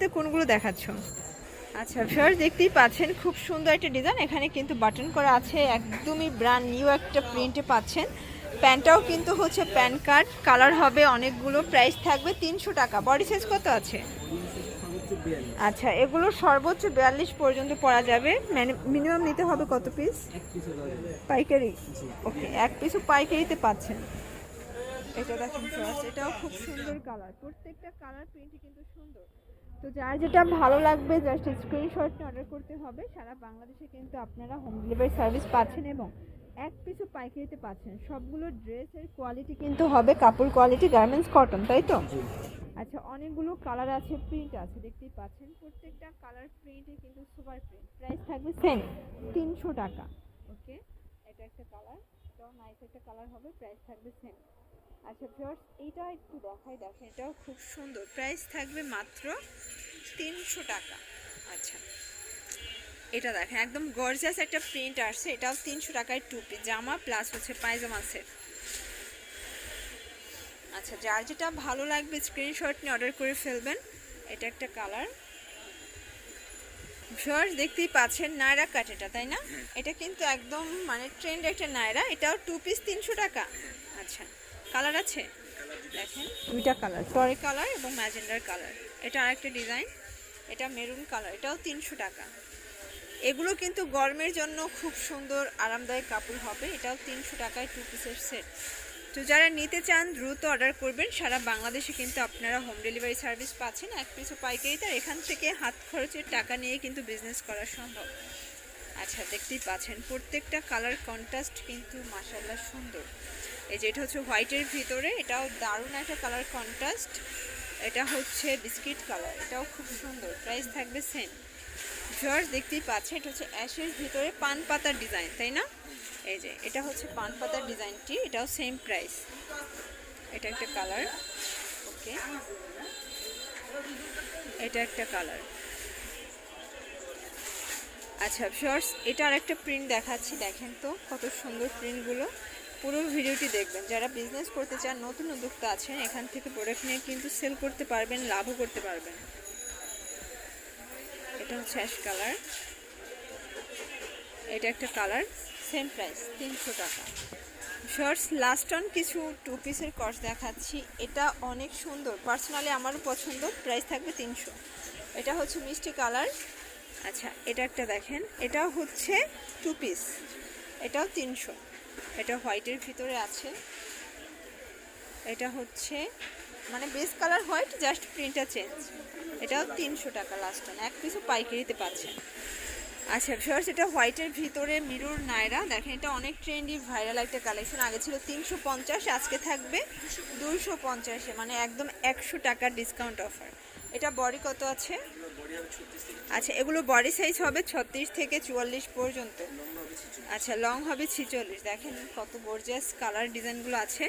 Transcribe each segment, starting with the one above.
মুহূর্তে কোনগুলো দেখাচ্ছ? আচ্ছা ফার্স্ট দেখতেই পাচ্ছেন খুব সুন্দর একটা ডিজাইন এখানে কিন্তু বাটন করা আছে একদমই ব্র্যান্ড নিউ একটা প্রিন্টে পাচ্ছেন। প্যান্টটাও কিন্তু হচ্ছে প্যান কার্ড কালার হবে অনেকগুলো প্রাইস থাকবে তিনশো টাকা। বডি সাইজ কত আছে? আচ্ছা এগুলো সর্বোচ্চ বিয়াল্লিশ পর্যন্ত পরা যাবে। মিনিমাম নিতে হবে কত পিস পাইকারি? ওকে এক পিসও পাইকারিতে পাচ্ছেন। এটা দেখেন এটাও খুব সুন্দর কালার প্রত্যেকটা কালার প্রিন্ট কিন্তু সুন্দর। তো যার যেটা ভালো লাগবে জাস্ট স্ক্রিনশট নিয়ে অর্ডার করতে হবে। সারা বাংলাদেশে কিন্তু আপনারা হোম ডেলিভারি সার্ভিস পাচ্ছেন এবং এক পিসও পাইকারিতে পাচ্ছেন। সবগুলো ড্রেসের কোয়ালিটি কিন্তু হবে কাপড় কোয়ালিটি গার্মেন্টস কটন তাই তো? আচ্ছা অনেকগুলো কালার আছে প্রিন্ট আছে দেখতেই পাচ্ছেন। প্রত্যেকটা কালার প্রিন্টে কিন্তু সুপার প্রিন্ট প্রাইস থাকবে সেম তিনশো টাকা। ওকে এটা একটা কালার এটাও নাইস একটা কালার হবে প্রাইস থাকবে সেম আচ্ছা ভিউয়ার্স এইটা একটু দেখাই দেখেন এটাও খুব সুন্দর। প্রাইস থাকবে মাত্র তিনশো টাকা। আচ্ছা এটা দেখেন একদম গর্জিয়াস একটা প্রিন্ট আসছে এটাও তিনশো টাকায় টুপি জামা প্লাস হচ্ছে পায়জামা সেট আচ্ছা যার যেটা ভালো লাগবে স্ক্রিনশট নিয়ে অর্ডার করে ফেলবেন। এটা একটা কালার ভিউয়ার্স দেখতেই পাচ্ছেন নায়রা কাট এটা তাই না? এটা কিন্তু একদম মানে ট্রেন্ড একটা নায়রা এটাও টু পিস তিনশো টাকা। আচ্ছা কালার আছে? দেখেন। দুইটা কালার টরে কালার এবং ম্যাজেন্ডার কালার এটা আরেকটা ডিজাইন এটা মেরুন কালার এটাও তিনশো টাকা। এগুলো কিন্তু গরমের জন্য খুব সুন্দর আরামদায়ক কাপড় হবে। এটাও তিনশো টাকায় টু পিসের সেট তো যারা নিতে চান দ্রুত অর্ডার করবেন। সারা বাংলাদেশে কিন্তু আপনারা হোম ডেলিভারি সার্ভিস পাচ্ছেন। এক পিছু পাইকারিতে আর এখান থেকে হাত খরচের টাকা নিয়ে কিন্তু বিজনেস করা সম্ভব। আচ্ছা দেখতেই পাচ্ছেন। প্রত্যেকটা কালার কন্ট্রাস্ট কিন্তু মাসাল্লাহ সুন্দর। এই যে এটা হচ্ছে হোয়াইটের ভিতরে, এটাও দারুণ একটা কালার কন্ট্রাস্ট। এটা হচ্ছে বিস্কিট কালার, এটাও খুব সুন্দর, প্রাইস থাকবে সেম। জর্জ দেখতেই পাচ্ছেন, এটা হচ্ছে অ্যাশের ভিতরে পান পাতার ডিজাইন, তাই না? এই যে, এটা হচ্ছে পান পাতার ডিজাইনটি, এটাও সেম প্রাইস। এটা একটা কালার, ওকে। এটা একটা কালার। আচ্ছা শর্টস এটা আর একটা প্রিন্ট দেখাচ্ছি, দেখেন তো কত সুন্দর প্রিন্টগুলো। পুরো ভিডিওটি দেখবেন। যারা বিজনেস করতে চান, নতুন উদ্যোক্তা আছেন, এখান থেকে প্রোডাক্ট নিয়ে কিন্তু সেল করতে পারবেন, লাভও করতে পারবেন। এটা হচ্ছে অ্যাশ কালার এটা একটা কালার সেম প্রাইস তিনশো টাকা। শর্টস লাস্ট অন কিছু টু পিসের কস দেখাচ্ছি। এটা অনেক সুন্দর। পার্সোনালি আমারও পছন্দ প্রাইস থাকবে তিনশো। এটা হচ্ছে মিষ্টি কালার আচ্ছা এটা একটা দেখেন। এটা হচ্ছে টু পিস এটাও তিনশো। এটা হোয়াইটের ভিতরে আছে। এটা হচ্ছে মানে বেস কালার হোয়াইট জাস্ট প্রিন্টটা চেঞ্জ এটাও তিনশো টাকা লাস্ট এক পিসও পাইকারিতে পাচ্ছেন। আচ্ছা ভিউয়ার্স এটা হোয়াইটের ভিতরে মিরর নায়রা। দেখেন, এটা অনেক ট্রেন্ডি ভাইরাল একটা কালেকশন আগে ছিল তিনশো পঞ্চাশ, আজকে থাকবে দুইশো পঞ্চাশে মানে একদম একশো টাকার ডিসকাউন্ট অফার এটা বডি কত আছে? আচ্ছা এগুলো বডি সাইজ হবে ছত্রিশ থেকে চুয়াল্লিশ পর্যন্ত। আচ্ছা লং হবে ছিচল্লিশ। দেখেন কত গর্জিয়াস কালার ডিজাইনগুলো আছে।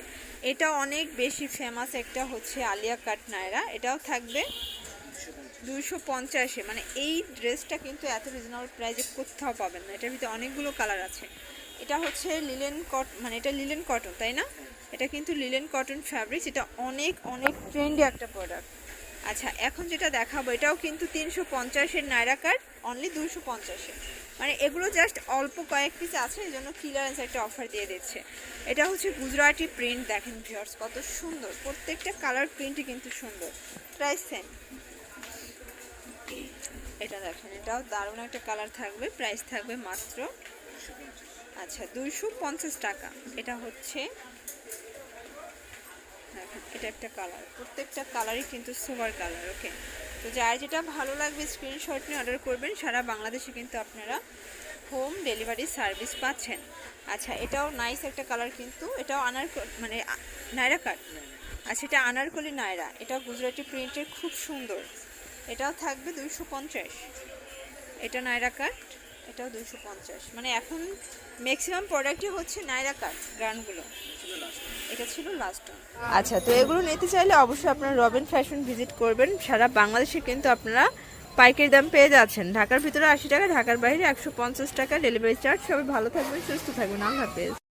এটা অনেক বেশি ফেমাস একটা হচ্ছে আলিয়া কাট নায়রা। এটাও থাকবে দুইশো পঞ্চাশে। মানে এই ড্রেসটা কিন্তু এত রিজনেবল প্রাইসে কোথাও পাবেন না। এটার ভিতরে অনেকগুলো কালার আছে। এটা হচ্ছে লিলেন কট মানে এটা লিলেন কটন তাই না? এটা কিন্তু লিলেন কটন ফ্যাব্রিক এটা অনেক অনেক ট্রেন্ডি একটা প্রোডাক্ট আচ্ছা এখন যেটা দেখাবো, এটাও কিন্তু তিনশো পঞ্চাশের নায়রা কাট অনলি দুশো পঞ্চাশে। মানে এগুলো জাস্ট অল্প কয়েক পিস আছে, এই জন্য ক্লিয়ারেন্স একটা অফার দিয়ে দিচ্ছে। এটা হচ্ছে গুজরাটি প্রিন্ট দেখেন ভিউয়ার্স কত সুন্দর। প্রত্যেকটা কালার প্রিন্টই কিন্তু সুন্দর। প্রাইস সেম এটা দেখেন, এটাও দারুণ একটা কালার থাকবে প্রাইস থাকবে মাত্র আচ্ছা দুইশো পঞ্চাশ টাকা। এটা হচ্ছে এটা একটা কালার প্রত্যেকটা কালারই কিন্তু সুপার কালার ওকে তো যার যেটা ভালো লাগবে স্ক্রিনশট নিয়ে অর্ডার করবেন, সারা বাংলাদেশে কিন্তু আপনারা হোম ডেলিভারি সার্ভিস পাচ্ছেন। আচ্ছা এটাও নাইস একটা কালার কিন্তু, এটাও আনার মানে নায়রা কাট আচ্ছা এটা আনারকলি নায়রা এটা গুজরাটি প্রিন্টের খুব সুন্দর। এটাও থাকবে দুইশো পঞ্চাশ। এটা নায়রা কাট এটাও দুশো পঞ্চাশ। মানে এখন ম্যাক্সিমাম প্রোডাক্টই হচ্ছে নাইরা কাট গ্রান্ডগুলো এটা ছিল লাস্ট আচ্ছা তো এগুলো নিতে চাইলে অবশ্যই আপনারা রবিন ফ্যাশন ভিজিট করবেন। সারা বাংলাদেশে কিন্তু আপনারা পাইকারি দাম পেয়ে যাচ্ছেন। ঢাকার ভিতরে আশি টাকা, ঢাকার বাইরে একশো পঞ্চাশ টাকা। ডেলিভারি চার্জ সবাই ভালো থাকবেন, সুস্থ থাকবেন। আল্লাহ হাফেজ।